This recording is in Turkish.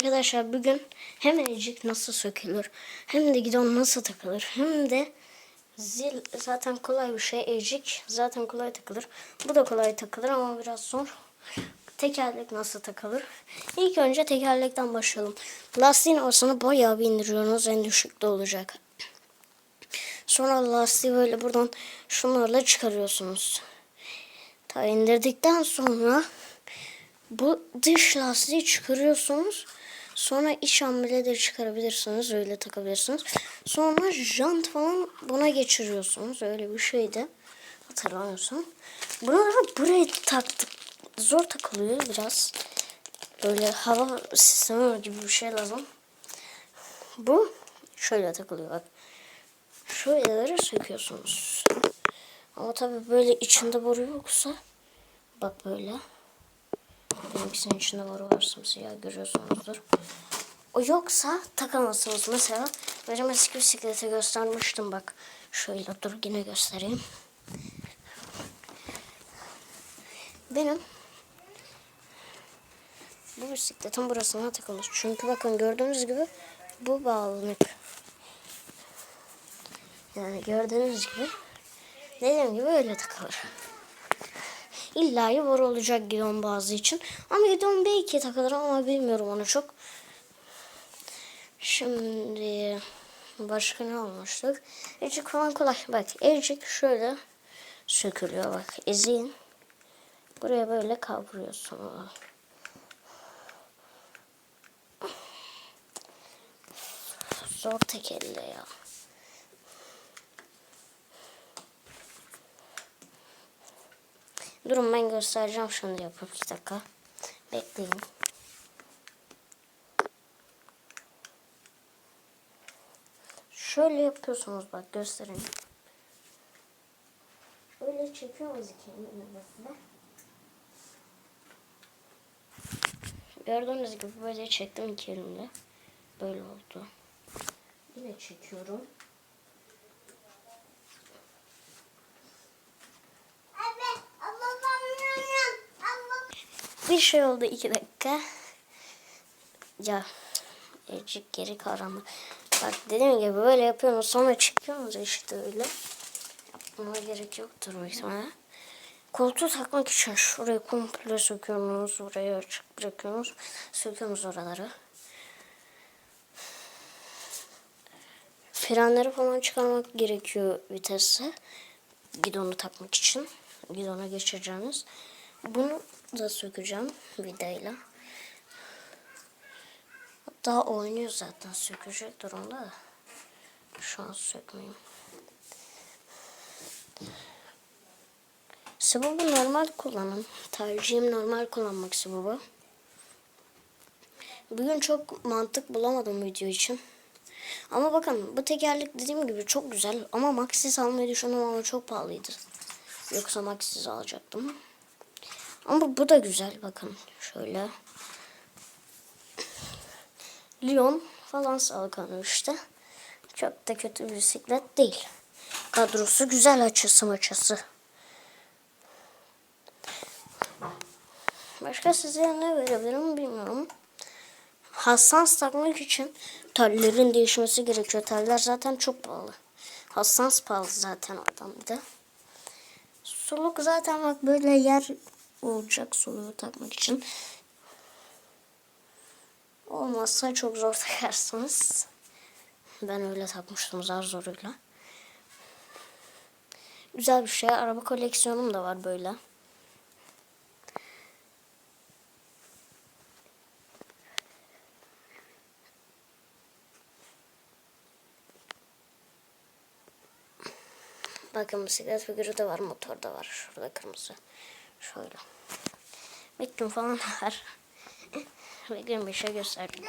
Arkadaşlar bugün hem elcik nasıl sökülür hem de gidon nasıl takılır hem de zil zaten kolay bir şey elcik zaten kolay takılır. Bu da kolay takılır ama biraz zor. Tekerlek nasıl takılır? İlk önce tekerlekten başlayalım. Lastiğin arasını bayağı bir indiriyorsunuz en düşükte olacak. Sonra lastiği böyle buradan şunlarla çıkarıyorsunuz. Ta indirdikten sonra bu dış lastiği çıkarıyorsunuz. Sonra iç ambileleri çıkarabilirsiniz. Öyle takabilirsiniz. Sonra jant falan buna geçiriyorsunuz. Öyle bir şeydi. Hatırlamıyorsam. Da buraya taktık. Zor takılıyor biraz. Böyle hava sistemi gibi bir şey lazım. Bu şöyle takılıyor bak. Şöyleleri söküyorsunuz. Ama tabii böyle içinde boru yoksa bak böyle. Benimkisinin içinde boru varsa siyah görüyorsunuzdur. O yoksa takamazsınız. Mesela benim eski bisiklete göstermiştim bak. Şöyle dur yine göstereyim. Benim bu bisikletin burasına takılır. Çünkü bakın gördüğünüz gibi bu bağlanık. Yani gördüğünüz gibi dediğim gibi öyle takılır. İlla boru olacak gidon bazı için. Ama gidon belki takılır ama bilmiyorum onu çok. Şimdi başka ne olmuştuk? Elcik falan kolay. Bak elcik şöyle sökülüyor bak. Eziğin. Buraya böyle kavruyorsun. Zor tek elle ya. Durun ben göstereceğim şunu yapıp bir dakika. Bekleyin. Şöyle yapıyorsunuz bak göstereyim. Şöyle çekiyoruz elimizle. Gördüğünüz gibi böyle çektim iki elimle. Böyle oldu. Yine çekiyorum. Bir şey oldu iki dakika. Ya Ecik geri kavramı. Bak dediğim gibi böyle yapıyorsunuz sonra çıkıyorsunuz işte öyle. Yapmama gerek yoktur ihtimalle. Koltuğu takmak için şurayı komple söküyorsunuz. Burayı açık bırakıyorsunuz. Söküyorsunuz oraları. Frenleri falan çıkarmak gerekiyor vitese. Gidonu takmak için. Gidona geçireceğiniz. Bunu da sökeceğim vidayla. Hatta oynuyor zaten sökecek durumda da. Şu an sökmeyeyim. Sıvabı normal kullanın. Tercihim normal kullanmak sıvabı. Bugün çok mantık bulamadım video için. Ama bakın bu tekerlek dediğim gibi çok güzel. Ama Maxis almayı düşündüm ama çok pahalıydı. Yoksa Maxis alacaktım. Ama bu da güzel bakın. Şöyle. Lyon falan salkanıyor işte. Çok da kötü bir bisiklet değil. Kadrosu güzel açısı maçısı. Başka size ne verebilirim bilmiyorum. Hassas takmak için tellerin değişmesi gerekiyor. Teller zaten çok pahalı. Hassas pahalı zaten adam. Suluk zaten bak böyle yer olacak soluğu takmak için. Olmazsa çok zor takarsınız. Ben öyle takmıştım zar zoruyla. Güzel bir şey. Araba koleksiyonum da var böyle. Bakın bisiklet figürü de var, motor da var. Şurada kırmızı. Şöyle. Bittim falan var. Bekleyin bir şey göstereyim.